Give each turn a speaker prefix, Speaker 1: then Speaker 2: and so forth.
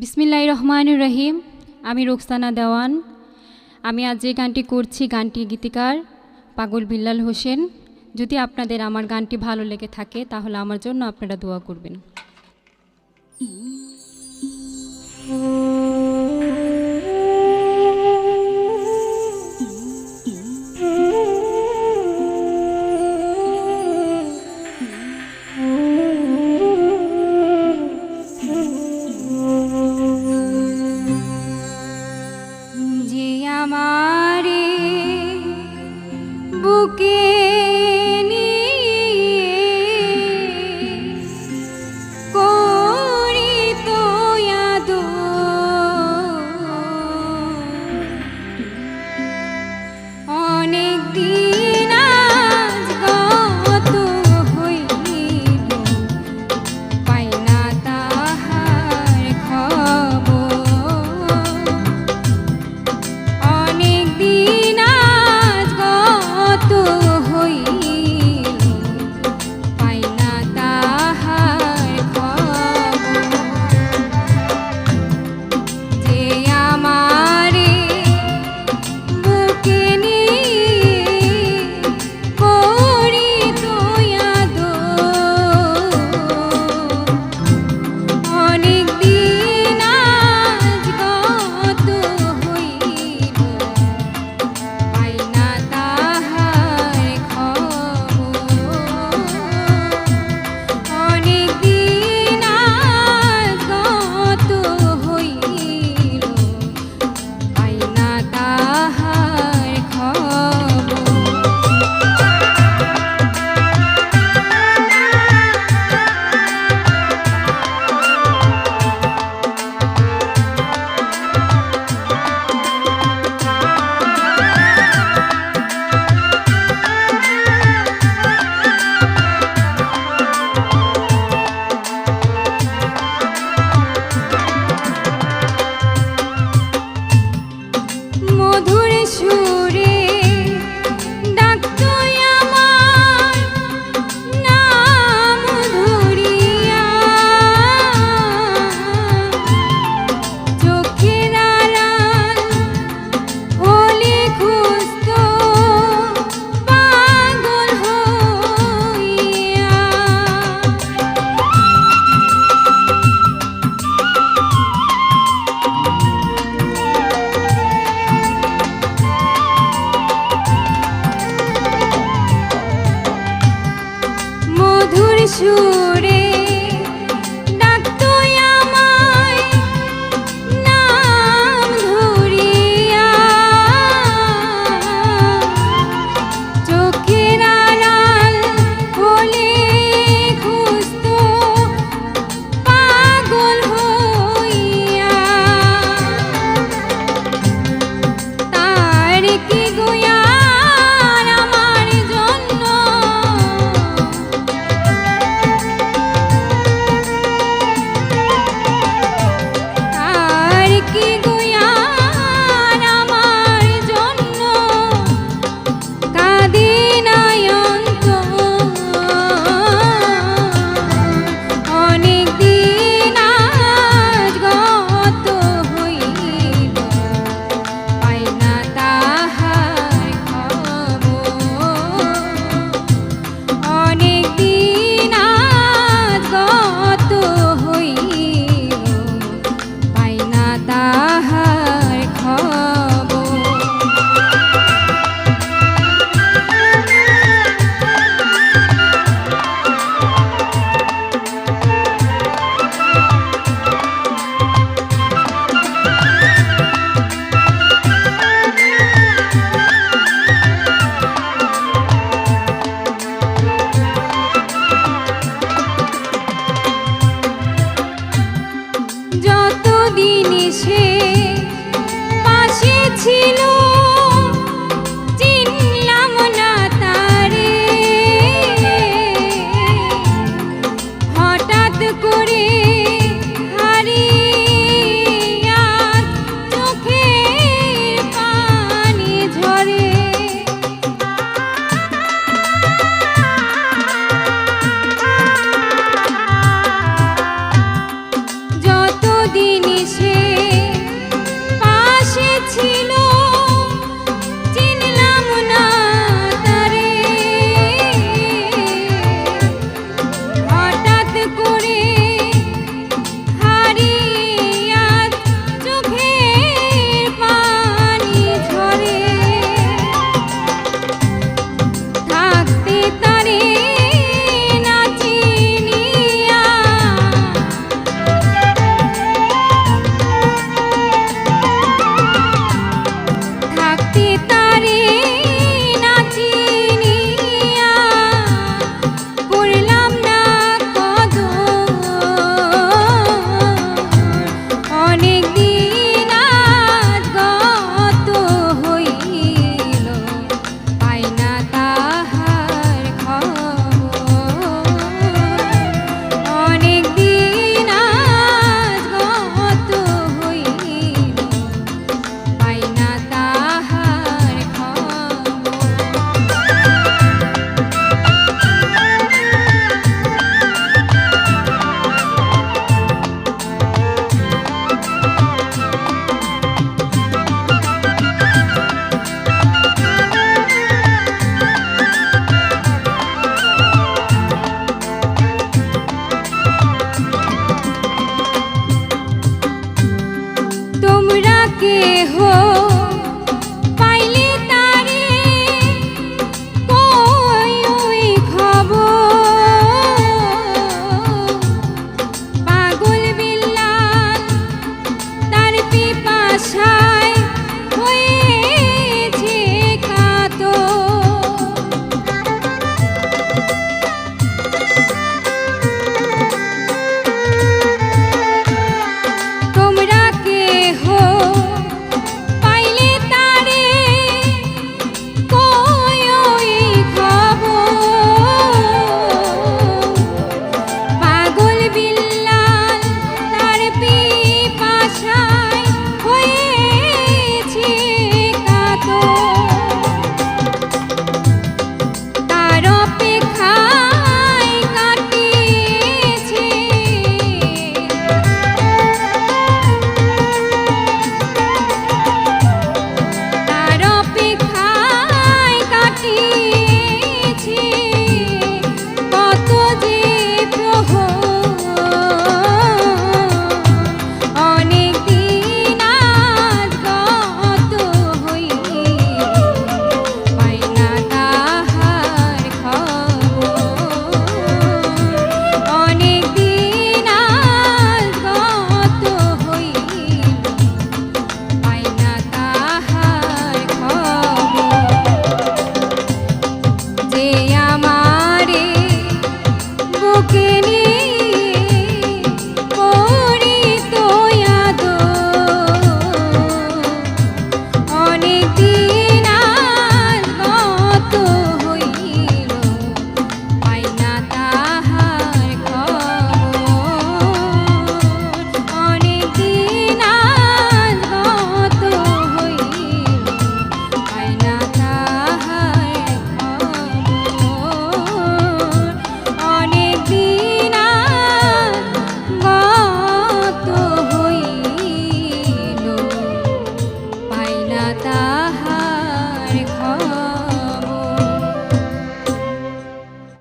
Speaker 1: বিসমিল্লাহ রহমান রহিম। আমি রোকসানা দেওয়ান। আমি আজ যে গানটি করছি, গানটি গীতিকার পাগল বিল্লাল হোসেন। যদি আপনাদের আমার গানটি ভালো লেগে থাকে, তাহলে আমার জন্য আপনারা দোয়া করবেন। 就 আশা